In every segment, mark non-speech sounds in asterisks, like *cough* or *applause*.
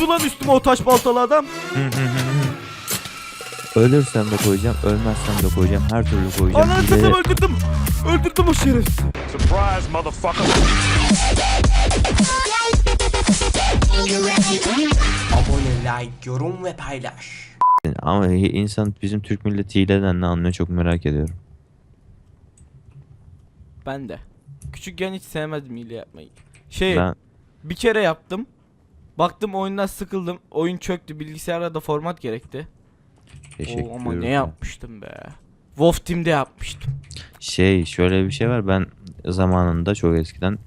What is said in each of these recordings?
uçtu lan üstüme o taş baltalı adam. Ölürsem de koyacağım, ölmezsem de koyacağım, her türlü koyacağım. Ananı satayım öldürdüm. Öldürdüm o şerefsiz. Surprise, motherfucker. Abone, like, yorum ve paylaş. Ama insan bizim Türk milleti hileden ne anlıyor çok merak ediyorum. Ben de. Küçükken hiç sevmezdim hile yapmayı. Şey Ben bir kere yaptım. Baktım oyundan sıkıldım. Oyun çöktü. Bilgisayarda da format gerekti. teşekkür Oo, ama ne yapmıştım be. Wolf Team'de yapmıştım. Şey şöyle bir şey var ben zamanında çok eskiden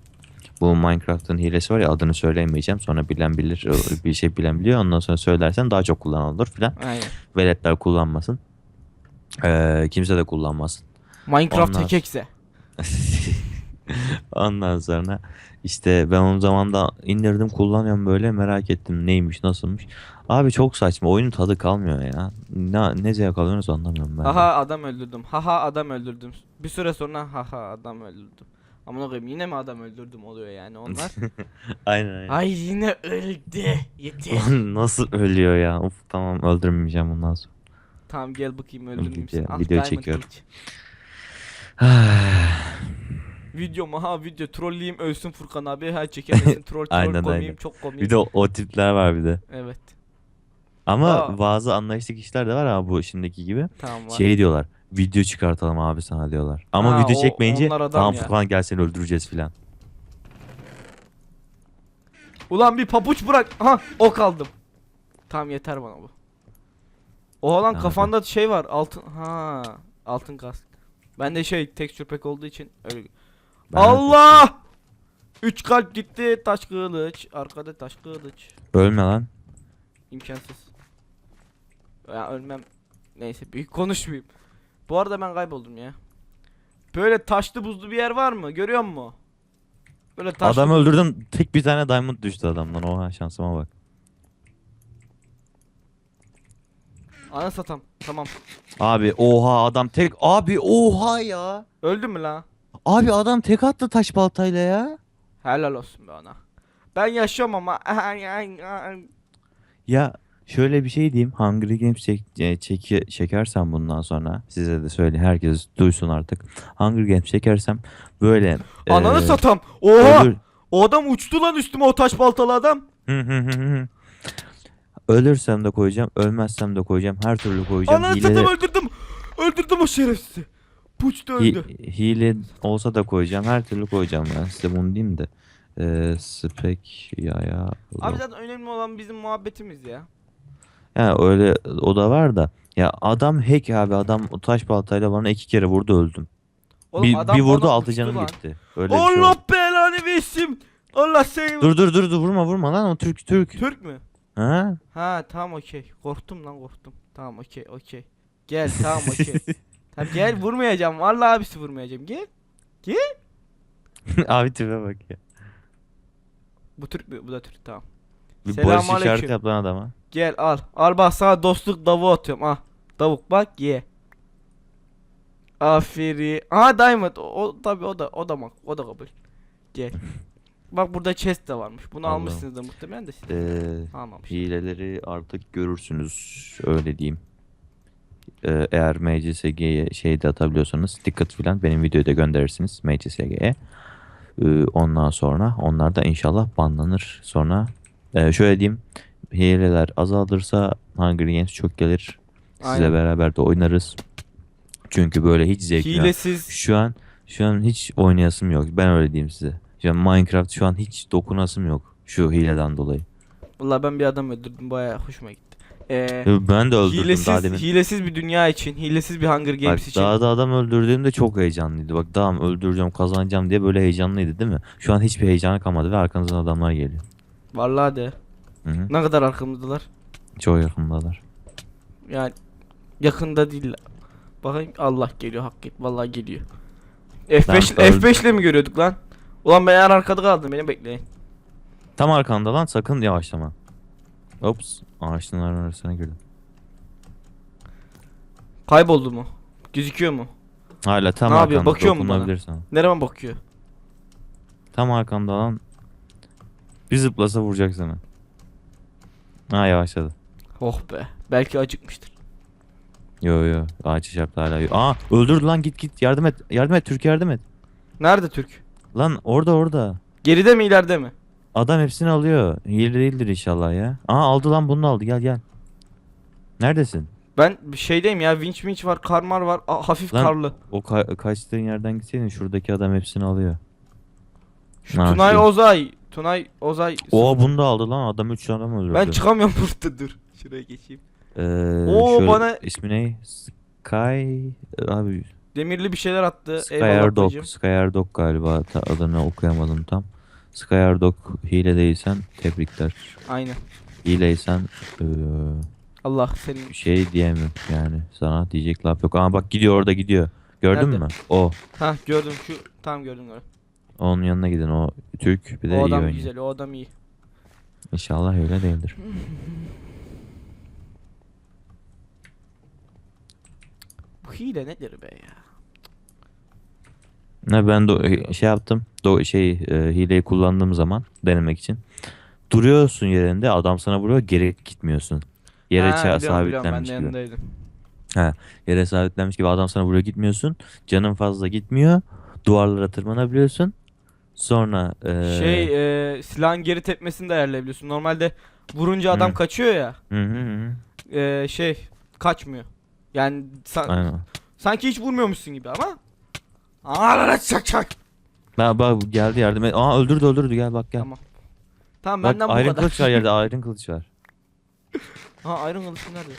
bu Minecraft'ın hilesi var ya adını söyleyemeyeceğim sonra bilen bilir *laughs* bir şey bilen biliyor ondan sonra söylersen daha çok kullanılır filan veletler kullanmasın ee, kimse de kullanmasın Minecraft Onlar- hekekse. *laughs* ondan sonra işte ben o zaman da indirdim kullanıyorum böyle merak ettim neymiş nasılmış abi çok saçma oyunun tadı kalmıyor ya ne, ne zevk alıyorsunuz anlamıyorum ben. Haha adam öldürdüm. Haha adam öldürdüm. Bir süre sonra haha adam öldürdüm. Ama koyayım yine mi adam öldürdüm oluyor yani onlar. *laughs* aynen aynen Ay yine öldü. Yeter. Nasıl ölüyor ya of tamam öldürmeyeceğim bundan sonra tamam gel bakayım öldürmeyeyim Video- seni. Ah, video Diamond çekiyorum. *sighs* *sighs* Video mu ha video trolleyeyim ölsün Furkan abi ha çekemesin *laughs* troll troll Aynen, komiyim aynen. çok komiyim. Bir de o, o tipler var bir de. Evet Ama Aa. bazı anlayışlı kişiler de var ama bu şimdiki gibi. tamam var. Şey diyorlar. Video çıkartalım abi sana diyorlar. Ama Ha, video o- çekmeyince tamam ya." Furkan gel seni öldüreceğiz filan. Ulan bir papuç bırak. Ha ok aldım. Tamam yeter bana bu. O lan kafanda şey var altın ha altın kask. Ben de şey texture pack olduğu için öyle. Ben- Allah! Üç kalp gitti taş kılıç. Arkada taş kılıç. Ölme lan. İmkansız. Ya ölmem. Neyse büyük konuşmayayım. Bu arada ben kayboldum ya. Böyle taşlı buzlu bir yer var mı? Görüyor musun? Böyle taşlı Adam öldürdüm. Tek bir tane diamond düştü adamdan. Oha şansıma bak. Ana satam. Tamam. Abi oha adam tek. Abi oha ya. Öldü mü la? Abi adam tek attı taş baltayla ya. Helal olsun be ona. Ben yaşıyorum ama. *laughs* Ya şöyle bir şey diyeyim. Hungry Games çek, e, çeki- çekersem bundan sonra size de söyle herkes duysun artık. Hunger Games çekersem böyle Ananı e, satam. Oha! ölür- O adam uçtu lan üstüme o taş baltalı adam. Ölürsem de koyacağım, ölmezsem de koyacağım, her türlü koyacağım. Ananı satam öldürdüm. Öldürdüm o şerefsizi. Puç da öldü. hi- hile olsa da koyacağım, her türlü koyacağım ben size bunu diyeyim de. Ee, spek ya ya. Abi zaten önemli olan bizim muhabbetimiz ya. Ya öyle o da var da. Ya adam hack abi adam o taş baltayla bana iki kere vurdu öldüm. Oğlum bir, adam bir vurdu bana altı canım lan. gitti. Öyle bir şey Allah belanı versin. Allah seni. Dur dur dur dur vurma vurma lan o Türk Türk. Türk mü? Ha? Ha tamam okey. Korktum lan korktum. Tamam okey okey. Gel tamam okey. *laughs* tamam gel vurmayacağım. Vallahi abisi vurmayacağım. Gel. *laughs* abi tipe bak ya. Bu Türk mü? Bu da Türk tamam. Bir barış Selamünaleyküm. işareti yap lan adama. Gel al. Al bak sana dostluk davu atıyorum. Ah. Tavuk bak ye. Aferin. Aha diamond. O, o tabii o da o da bak. O da kabul. Gel. *laughs* bak burada chest de varmış. Bunu Allah'ım. almışsınız da muhtemelen de siz Ee, almamış. hileleri artık görürsünüz öyle diyeyim. Ee, eğer MCSG'ye şey de atabiliyorsanız dikkat filan benim videoyu da gönderirsiniz MCSG'ye. Ee, ondan sonra onlar da inşallah banlanır. Sonra e, şöyle diyeyim hileler azalırsa Hunger Games çok gelir. Aynen. beraber de oynarız. Çünkü böyle hiç zevk yok. Hilesiz. Şu an şu an hiç oynayasım yok. Ben öyle diyeyim size. An Minecraft şu an hiç dokunasım yok. Şu hileden dolayı. Vallahi ben bir adam öldürdüm. Bayağı hoşuma gitti. Ee, Ben de öldürdüm hilesiz, daha demin. hilesiz bir dünya için, hilesiz bir Hunger Bak Games için. daha da adam öldürdüğümde çok heyecanlıydı. Bak tamam öldüreceğim kazanacağım diye böyle heyecanlıydı değil mi? Şu an hiçbir heyecanı kalmadı ve arkanızdan adamlar geliyor. Vallahi de. Hı hı. Ne kadar arkamızdalar. Çok yakındalar. Yani yakında değil. Bakayım Allah geliyor hak et. Vallahi geliyor. F5 Ben öldüm. F5 ile mi görüyorduk lan? Ulan ben en arkada kaldım. Beni bekleyin. Tam arkanda lan sakın yavaşlama. Ops ağaçların arasına girdim. Kayboldu mu? Gözüküyor mu? Hala tam Ne yapıyor? Bakıyor mu bana? Nereye bakıyor? Tam arkanda lan. Bir zıplasa vuracak sana. Ha yavaşladı. Oh be. Belki acıkmıştır. Yo yo ağaç çarptı hala. Aa öldürdü lan git git yardım et. Yardım et Türk yardım et. Nerede Türk? Lan orada orada. Geride mi ileride mi? Adam hepsini alıyor. Hile değildir inşallah ya. Aa aldı lan bunu da aldı gel gel. Neredesin? Ben şeydeyim ya. Winch winch var. Karmar var. Aa, hafif Lan- karlı. O ka- kaçtığın yerden gitseydin şuradaki adam hepsini alıyor. Şu Ha, Tunay şu. Ozay. Tunay Ozay. Oo bunu da aldı lan adam 3 adam öldürdü. Ben çıkamıyorum *laughs* burada dur. Şuraya geçeyim. Ee, Oo, şöyle- bana- ismi ne? Sky abi Demirli bir şeyler attı. Eyvallah Skyer Dog, bacım. Skyer Dog galiba ta- adını okuyamadım tam. Skyer Dog hile değilsen tebrikler. Aynen. Hileysen eee, Allah senin. bir şey diyemem yani sana diyecek laf yok. Ama bak gidiyor orada gidiyor. Gördün Nerede? mü? O. Ha gördüm şu. Tamam gördüm gördüm. Onun yanına gidin o Türk bir de o iyi adam oynuyor. güzel. O adam iyi. İnşallah öyle değildir. Bu hile nedir be ya? Ne ben de şey yaptım. Do şey e, hileyi kullandığım zaman denemek için. Duruyorsun yerinde adam sana vuruyor geri gitmiyorsun. Yere Ha, ça- biliyorum, biliyorum, ben sabitlenmiş de gibi. yanındaydım. Yere sabitlenmiş gibi adam sana vuruyor gitmiyorsun. Canın fazla gitmiyor. Duvarlara tırmanabiliyorsun. Sonra e, Şey e, silahın geri tepmesini de ayarlayabiliyorsun. Normalde vurunca adam Hı. kaçıyor ya. Hı hı hı. e, şey kaçmıyor. Yani san- Aynen. sanki hiç vurmuyormuşsun gibi ama. Aa, çak çak. Bak bak geldi yardım et. Aa öldürdü öldürdü gel bak gel. Tamam. Tamam Bak benden bu kadar. kılıç var yerde ayrın kılıç var. *laughs* Ha Iron Kılıç nerede?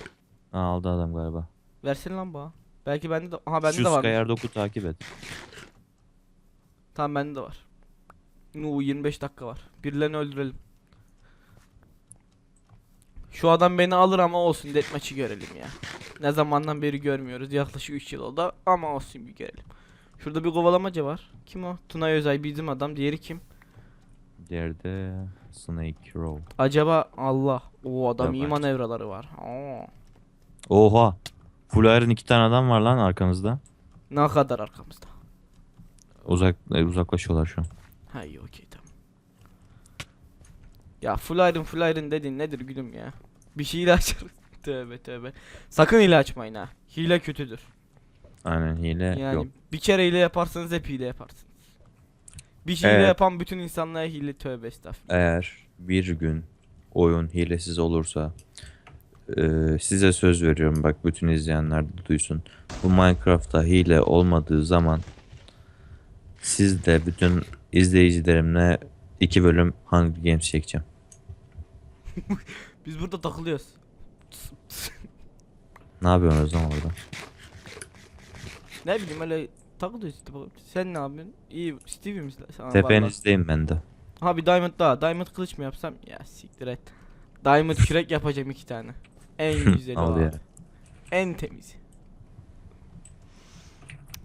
Aa, aldı adam galiba. Versene lan bana. Belki bende de Aha bende Şu de var. Skyer Dog'u takip et. Tamam bende de var. Nu 25 dakika var. Birilerini öldürelim. Şu adam beni alır ama olsun deathmatch'i görelim ya. Ne zamandan beri görmüyoruz. Yaklaşık 3 yıl oldu ama olsun bir görelim. Şurada bir kovalamaca var. Kim o? Tunay Özay bizim adam. Diğeri kim? Diğeri de Snake Row. Acaba Allah. O adam Yok iyi manevraları var. Aa. Oha. Full Iron iki tane adam var lan arkanızda. Ne kadar arkamızda. Uzak e, uzaklaşıyorlar şu an. Ha iyi okey tamam. Ya full iron full iron dedin nedir gülüm ya? Bir şey açarız. *laughs* tövbe tövbe. Sakın hile açmayın ha. Hile kötüdür. Aynen hile Yani yok. bir kere hile yaparsanız hep hile yaparsınız. Bir hile Evet. yapan bütün insanlara hile tövbe estağfurullah. Eğer bir gün oyun hilesiz olursa e, size söz veriyorum bak bütün izleyenler de duysun. Bu Minecraft'ta hile olmadığı zaman siz de bütün izleyicilerimle iki bölüm Hunger Games çekeceğim. *laughs* Biz burada takılıyoruz. Ne yapıyorsunuz lan orada? Ne bileyim öyle takılıyoruz işte. bak. Sen ne yapıyorsun? İyi Stevie misin? Sana. Tepenizdeyim ben de. Ha bir diamond daha. Diamond kılıç mı yapsam? Ya siktir et. Diamond kürek yapacağım iki tane. En *laughs* güzeli Al abi. ya. En temizi.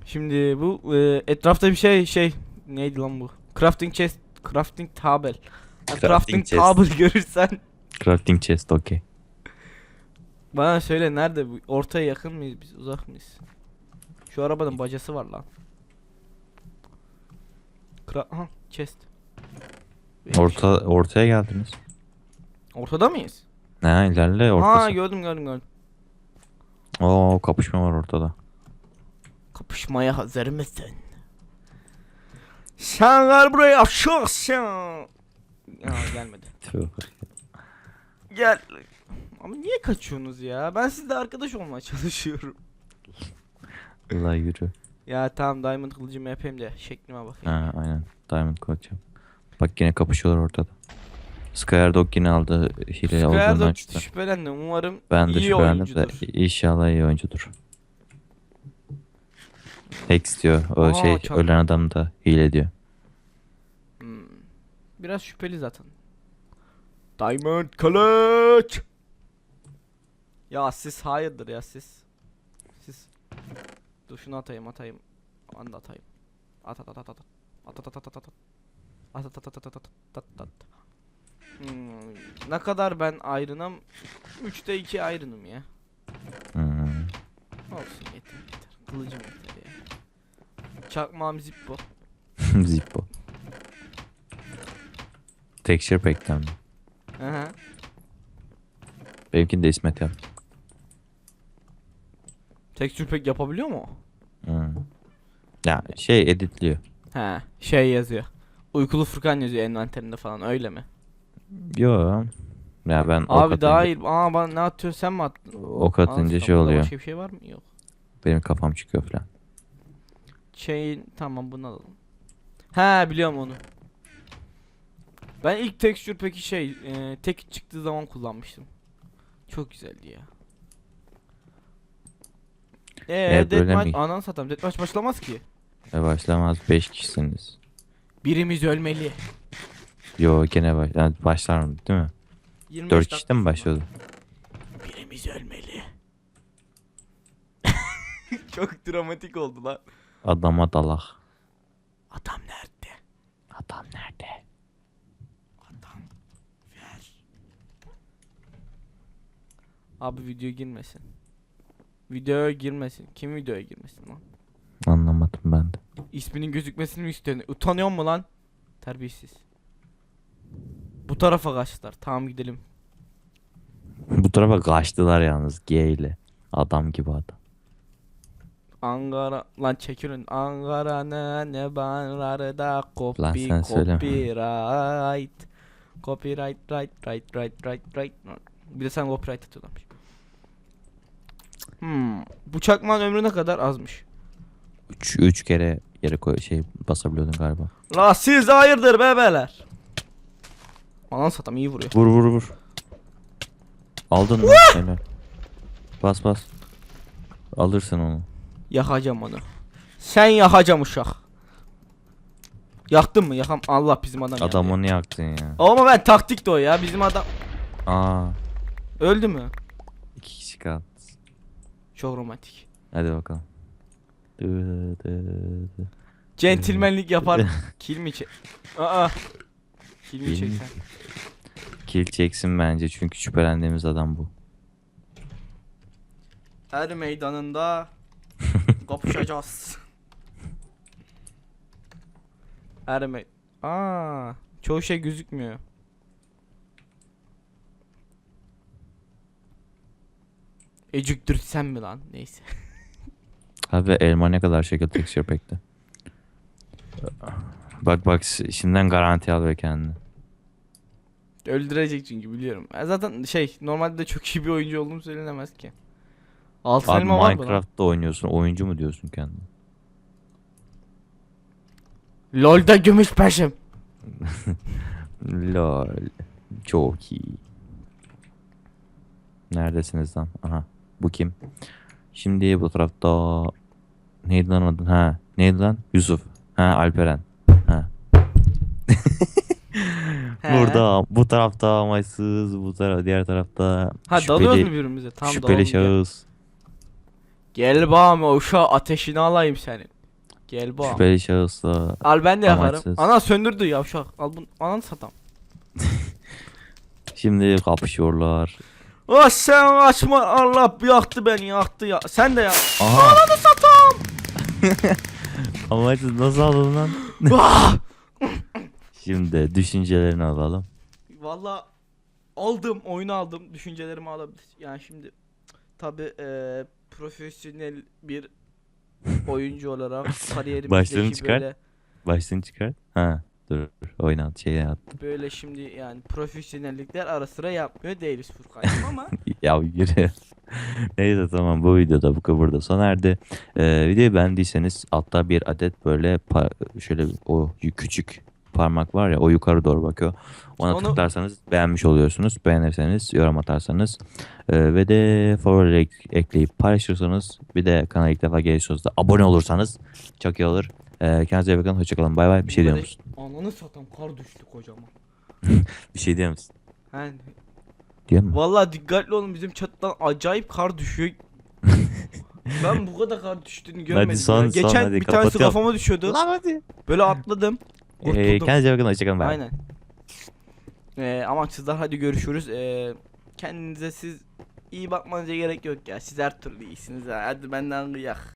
Şimdi bu e, etrafta bir şey şey neydi lan bu? Crafting chest, crafting table. Ha, Crafting crafting chest. table *laughs* görürsen Crafting chest okey. bana söyle nerede bu? Ortaya yakın mıyız biz, uzak mıyız? Şu arabanın bacası var lan. Kra Aha, chest. Orta ortaya geldiniz. Ortada mıyız? Ne ilerle Ha ortası. gördüm gördüm gördüm. Oo kapışma var ortada. Kapışmaya hazır mısın? Sen *laughs* gel buraya aşağı sen. Ya gelmedi. Gel. Ama niye kaçıyorsunuz ya? Ben sizle arkadaş olmaya çalışıyorum. Allah yürü. Ya tamam diamond kılıcımı yapayım da şeklime bakayım. Ha aynen. Diamond yap. Bak yine kapışıyorlar ortada. Skyer Dog yine aldı hile olduğundan Skyer'da şüphe. şüphelendim. Umarım Ben de iyi şüphelendim de oyuncudur. inşallah iyi oyuncudur. Hex diyor. O Aa, şey çak- ölen adam da hile diyor. Hmm. Biraz şüpheli zaten. Diamond kılıç. Ya siz hayırdır ya. Siz. Dur şunu atayım atayım. Onu da atayım. At at at at at. At at at at at at. At at at at at at at at at. Hmm. Ne kadar ben ayrınım? 3'te 2 ayrınım ya. Hmm. Olsun yeter yeter. Kılıcım yeter ya. Çakmağım zippo. Zippo. Texture Pack'ten mi? Aha. Benimkini de İsmet yaptı. Tekstür pek yapabiliyor mu? Hmm. Ya şey editliyor. He şey yazıyor. Uykulu Furkan yazıyor envanterinde falan öyle mi? Yo. Ya ben ok Abi daha iyi. Aa ben ne atıyorsun sen mi attın? ok atınca şey oluyor. Başka bir şey var mı? Yok. Benim kafam çıkıyor falan. Şeyin tamam bunu alalım. He biliyorum onu. Ben ilk texture peki şey e, tek çıktığı zaman kullanmıştım. Çok güzeldi ya. Eee E, böyle deathmatch mi? anan satam deathmatch başlamaz ki. E başlamaz 5 kişisiniz. Birimiz ölmeli. Yo gene baş yani başlar mı değil mi? 25 4 dakika kişide mi başladı? Birimiz ölmeli. *laughs* Çok dramatik oldu lan. Adama dalak. Adam nerede? Adam nerede? Adam ver. Abi video girmesin. Videoya girmesin. Kim videoya girmesin lan? Anlamadım ben de. İsminin gözükmesini mi istiyorsun? Utanıyor mu lan? Terbiyesiz. Bu tarafa kaçtılar. Tamam gidelim. Bu tarafa kaçtılar yalnız G ile. Adam gibi adam. Ankara lan çekilin. Ankara'nın ne banları da copy Lan sen söyleme. copyright. Copyright right right right right right. Bir de sen copyright atıyorlarmış. Hmm. Bu çakmağın ömrü ne kadar azmış. 3 3 kere yere koy şey basabiliyordun galiba. La siz hayırdır bebeler. Anan satam iyi vuruyor. Vur vur vur. Aldın mı? Helal. Bas bas. Alırsın onu. Yakacağım onu. Sen yakacağım uşak. Yaktın mı? Yakam. Allah bizim adam. Adam onu yaktın ya. Ama ben taktik de o ya. Bizim adam Aa, öldü mü? iki kişi kaldı. Çok romantik. Hadi bakalım. Centilmenlik yapar. *laughs* Kill mi çek? Aa. Kill mi Kill çek mi? sen? Kill çeksin bence çünkü şüphelendiğimiz adam bu. Er meydanında *laughs* kapışacağız. Er me Aa, çoğu şey gözükmüyor. Ecüktür sen mi lan? Neyse. *laughs* Abi elma ne kadar şekil texture pack'te. Bak bak şi- şimdiden garanti al ve kendini. Öldürecek çünkü biliyorum. Zaten şey normalde de çok iyi bir oyuncu olduğum söylenemez ki. Altın Abi elma var mı lan? Minecraft'ta oynuyorsun oyuncu mu diyorsun kendine? LoL'da gümüş peşim. *laughs* Lol. Çok iyi. Neredesiniz lan? Aha. Bu kim? Şimdi bu tarafta neydi lan adın? Ha. Neydi lan? Yusuf. Ha Alperen. Ha. *laughs* Burada bu tarafta amaçsız, bu taraf diğer tarafta Ha şüpheli, dalıyoruz mu birbirimize? Tamam şüpheli gel. şahıs. Gel bağım uşağı ateşini alayım senin. Gel bağım. Şüpheli şahısla Al ben de yakarım. Ana söndürdü yavşak. Al bunu. Ananı satam. *laughs* şimdi kapışıyorlar. Ah sen açma Allah yaktı beni yaktı ya. Sen de ya. Aha. Ananı satam. *laughs* Amaçsız nasıl aldın lan? Ah! Şimdi düşüncelerini alalım. Valla aldım oyunu aldım düşüncelerimi alabilir. Yani şimdi tabi profesyonel bir oyuncu olarak *laughs* kariyerimizdeki Başlığını çıkar. böyle Başlığını çıkart. Ha. Dur. Oynat. Şey at. böyle şimdi yani profesyonellikler ara sıra yapmıyor değiliz Furkan'cığım *laughs* ama ya yürü. Neyse tamam bu videoda bu burada sona erdi. Ee, videoyu beğendiyseniz altta bir adet böyle şöyle o küçük parmak var ya o yukarı doğru bakıyor. Ona Onu- tıklarsanız beğenmiş oluyorsunuz. Beğenirseniz yorum atarsanız ee, ve de favori ek- ekleyip paylaşırsanız bir de kanala ilk defa geliyorsanız da abone olursanız çok iyi olur. Ee, kendinize iyi bakın. Hoşçakalın. Bay bay. Bir şey diyor musun? Ananı satam kar düştü kocaman. *laughs* Bir şey diyor musun? He, Diyor musun? Vallahi dikkatli olun bizim çatıdan acayip kar düşüyor. *laughs* ben bu kadar kar düştüğünü görmedim. son- ya. son, Geçen hadi bir tanesi kapatıyorum. kafama düşüyordu. hadi. Böyle atladım. *laughs* Ee, kendinize iyi bakın. Hoşçakalın. Bay bay. Aynen. Ee, amaçsızlar hadi görüşürüz. Ee, kendinize siz iyi bakmanıza gerek yok ya. Siz her türlü iyisiniz ha. Hadi benden kıyak.